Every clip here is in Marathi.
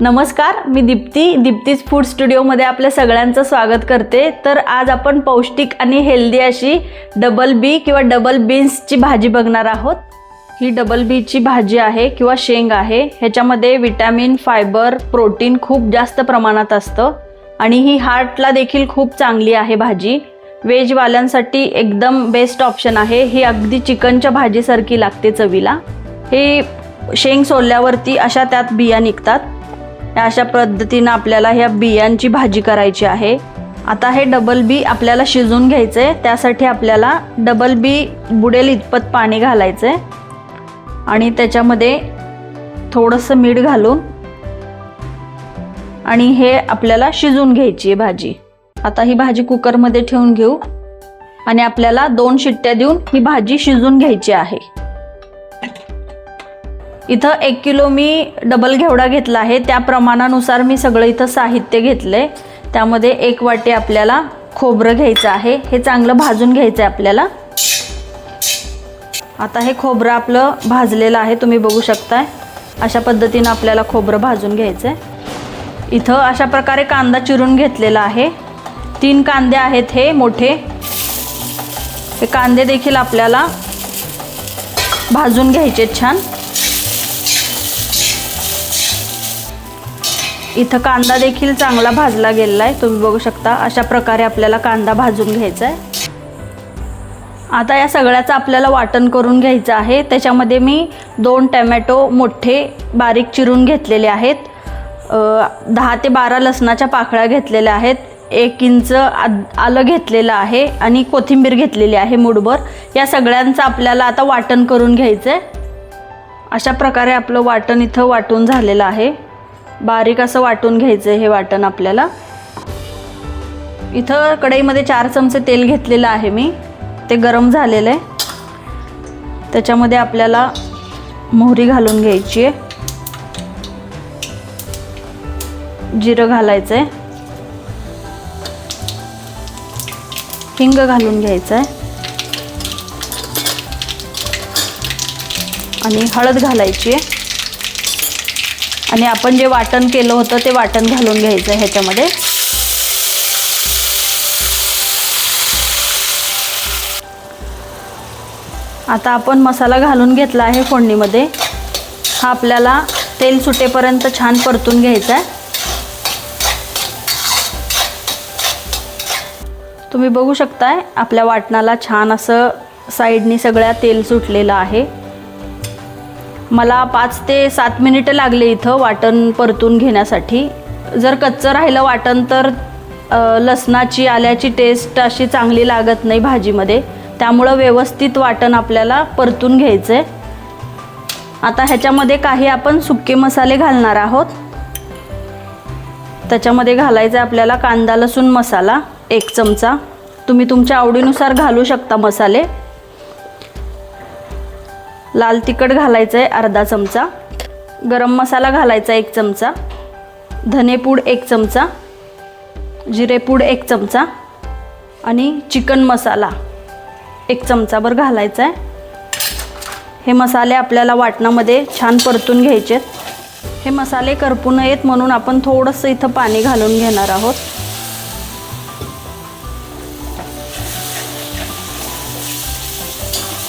नमस्कार मी दीप्ती. दीप्तीज फूड स्टुडिओमध्ये आपल्या सगळ्यांचं स्वागत करते. तर आज आपण पौष्टिक आणि हेल्दी अशी डबल बी किंवा डबल बीन्सची भाजी बघणार आहोत. ही डबल बीची भाजी आहे किंवा शेंग आहे. ह्याच्यामध्ये विटॅमिन फायबर प्रोटीन खूप जास्त प्रमाणात असतं. आणि ही हार्टला देखील खूप चांगली आहे भाजी. व्हेजवाल्यांसाठी एकदम बेस्ट ऑप्शन आहे. ही अगदी चिकनच्या भाजीसारखी लागते चवीला. हे शेंग सोलल्यावरती अशा त्यात बिया निघतात. अशा पद्धतीनं आपल्याला ह्या बियांची भाजी करायची आहे. आता हे डबल बी आपल्याला शिजून घ्यायचं आहे त्यासाठी आपल्याला डबल बी बुडेल इतपत पाणी घालायचं आहे आणि त्याच्यामध्ये थोडंसं मीठ घालून आणि हे आपल्याला शिजून घ्यायची आहे भाजी. आता ही भाजी कुकरमध्ये ठेवून घेऊ. आणि आपल्याला दोन शिट्ट्या देऊन ही भाजी शिजून घ्यायची आहे. इथं एक किलो मी डबल घेवडा घेतला आहे. त्या प्रमाणानुसार मी सगळं इथं साहित्य घेतलं आहे त्यामध्ये एक वाटी आपल्याला खोबरं घ्यायचं आहे. हे चांगलं भाजून घ्यायचं आहे आपल्याला. आता हे खोबरं आपलं भाजलेलं आहे. तुम्ही बघू शकताय. अशा पद्धतीनं आपल्याला खोबरं भाजून घ्यायचं आहे इथं अशा प्रकारे कांदा चिरून घेतलेला आहे. तीन कांदे आहेत हे मोठे. हे कांदे देखील आपल्याला भाजून घ्यायचे छान. इथं कांदा देखील चांगला भाजला गेलेला आहे. तुम्ही बघू शकता अशा प्रकारे आपल्याला कांदा भाजून घ्यायचा आहे. आता या सगळ्याचं आपल्याला वाटण करून घ्यायचं आहे. त्याच्यामध्ये मी दोन टॅमॅटो मोठे बारीक चिरून घेतलेले आहेत. दहा ते बारा लसणाच्या पाकळ्या घेतलेल्या आहेत. एक इंच आद आलं घेतलेलं आहे आणि कोथिंबीर घेतलेली आहे मुठभर. या सगळ्यांचं आपल्याला आता वाटण करून घ्यायचं आहे अशा प्रकारे आपलं वाटण इथं वाटून झालेलं आहे. बारीक असं वाटून घ्यायचं आहे हे वाटण आपल्याला. इथं कढईमध्ये चार चमचे तेल घेतलेलं आहे मी. ते गरम झालेलं आहे. त्याच्यामध्ये आपल्याला मोहरी घालून घ्यायची आहे. जिरं घालायचं आहे. हिंग घालून घ्यायचं आहे. आणि हळद घालायची आहे. आणि आपण जे वाटण केलं होतं ते वाटण घालून घ्यायचं आहे ह्याच्यामध्ये. आता आपण मसाला घालून घेतला आहे फोडणीमध्ये. हा आपल्याला तेल सुटेपर्यंत छान परतून घ्यायचा आहे. तुम्ही बघू शकताय आपल्या वाटणाला छान असं साईडनी सगळ्या तेल सुटलेलं आहे. मला पाच ते सात मिनिटं लागले इथं वाटण परतून घेण्यासाठी. जर कच्चं राहिलं वाटण तर लसणाची आल्याची टेस्ट अशी चांगली लागत नाही भाजीमध्ये. त्यामुळं व्यवस्थित वाटण आपल्याला परतून घ्यायचं आहे आता ह्याच्यामध्ये काही आपण सुके मसाले घालणार आहोत. त्याच्यामध्ये घालायचा आहे आपल्याला कांदा लसूण मसाला एक चमचा. तुम्ही तुमच्या आवडीनुसार घालू शकता मसाले. लाल तिखट घालायचं आहे अर्धा चमचा. गरम मसाला घालायचा एक चमचा. धनेपूड एक चमचा. जिरेपूड एक चमचा. आणि चिकन मसाला एक चमचाभर घालायचा आहे हे मसाले आपल्याला वाटणामध्ये छान परतून घ्यायचे हे मसाले करपू नयेत म्हणून आपण थोडंसं इथं पाणी घालून घेणार आहोत.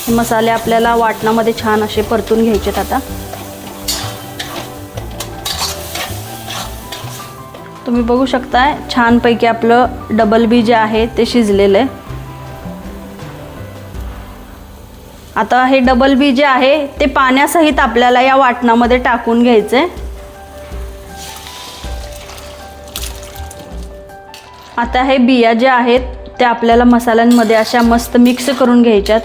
मसाले आपल्याला वाटणामध्ये छान असे परतून घ्यायचेत आता. तुम्ही बघू शकताय छानपैकी आपलं डबल बी जे आहे ते शिजलेलं आहे. आता हे डबल बी जे आहे ते पाण्यासहित आपल्याला या वाटणामध्ये टाकून घ्यायचं आहे आता हे बिया ज्या आहेत त्या आपल्याला मसाल्यांमध्ये अशा मस्त मिक्स करून घ्यायच्यात.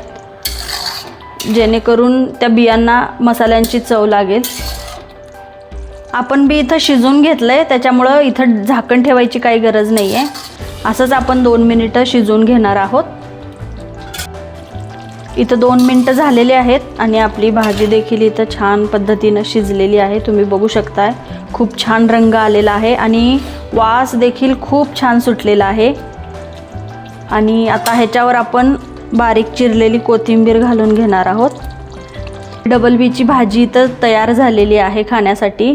जेणेकरून त्या बियांना मसाल्यांची चव लागेल. आपण बी इथं शिजून घेतलं आहे त्याच्यामुळं इथं झाकण ठेवायची काही गरज नाही आहे असंच आपण दोन मिनिटं शिजवून घेणार आहोत. इथं दोन मिनटं झालेली आहेत आणि आपली भाजी देखील इथं छान पद्धतीनं शिजलेली आहे. तुम्ही बघू शकताय खूप छान रंग आलेला आहे आणि वास देखील खूप छान सुटलेला आहे. आणि आता ह्याच्यावर आपण बारीक चिरलेली कोथिंबीर घालून घेणार आहोत. डबल बीची भाजी तर तयार झालेली आहे खाण्यासाठी.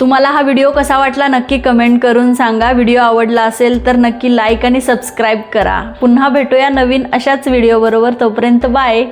तुम्हाला हा व्हिडिओ कसा वाटला नक्की कमेंट करून सांगा. व्हिडिओ आवडला असेल तर नक्की लाईक आणि सबस्क्राईब करा. पुन्हा भेटूया नवीन अशाच व्हिडिओबरोबर तोपर्यंत बाय.